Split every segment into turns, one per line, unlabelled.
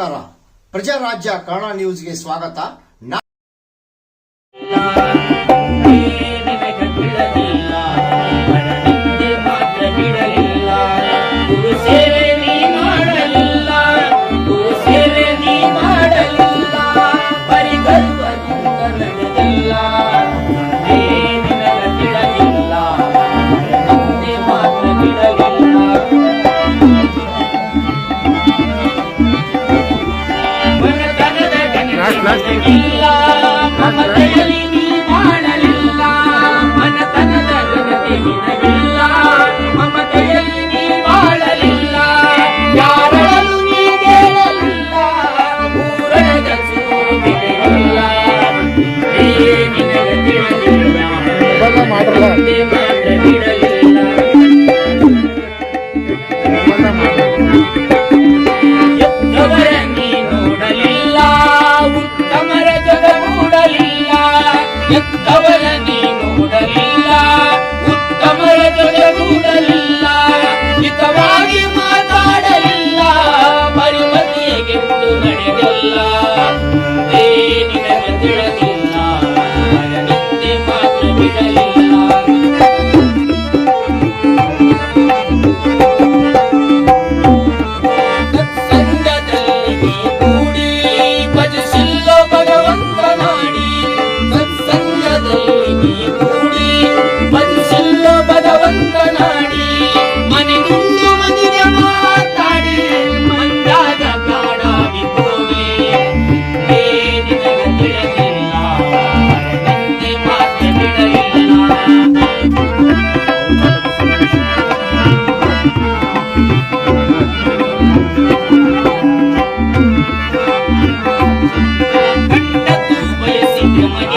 ನಮಸ್ಕಾರ. ಪ್ರಜಾರಾಜ್ಯ ಕನ್ನಡ ನ್ಯೂಸ್ಗೆ ಸ್ವಾಗತ.
ಬಿಡಲಿಲ್ಲ. Mas tem fila, mas tem fila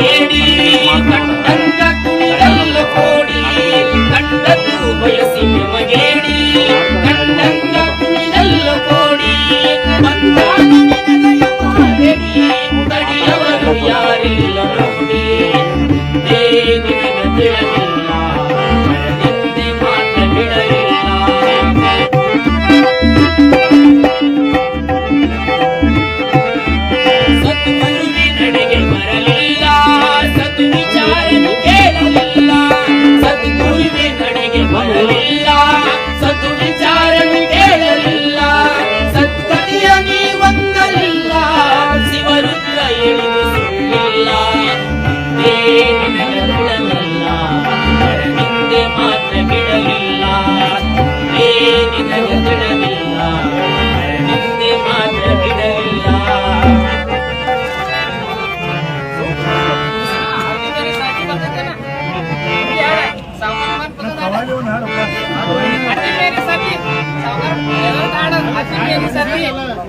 ஏடி கண்ட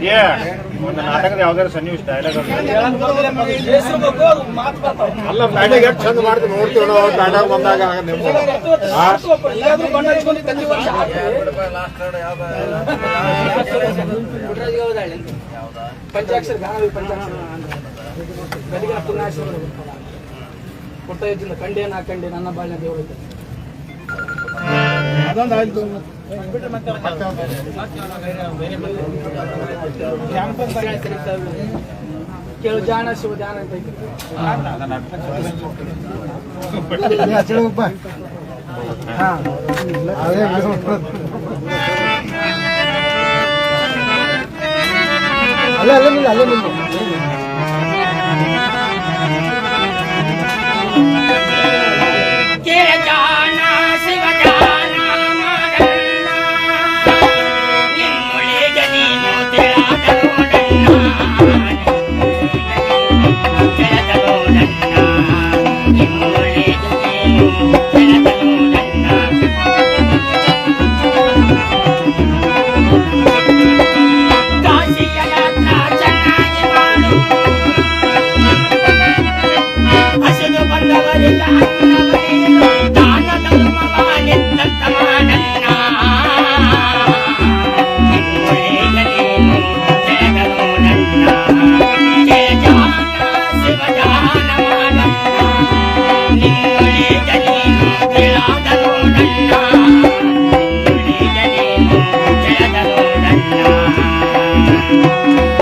ಏ
ಒಂದು ನಾಟಕದ ಯಾವ್ದಾದ್ರು ಸನ್ನಿವೇಶ ಡೈಲಾಗ್ ಅಲ್ಲ ನಾಟಕ ಎಷ್ಟು ಚಂದ ಮಾಡ್ತೀವಿ ನೋಡ್ತೀವಿ ಬಂದಾಗ
ಪಂಚಾಕ್ಷರ ಪಂಚಾಕ್ಷರ ಕೊಡ್ತಾ ಇದ್ದಿಂದ ಕಂಡೇನ ಕಂಡೆ ನನ್ನ ಬಾಳಿನ ದೇವರು ಅದೊಂದು ಆಯ್ತು
ಕೇಳು ಜಾಣ ಜಾಣ ಅಂತ ಅಲ್ಲ ಅಲ್ಲ ಅಲ್ಲ Música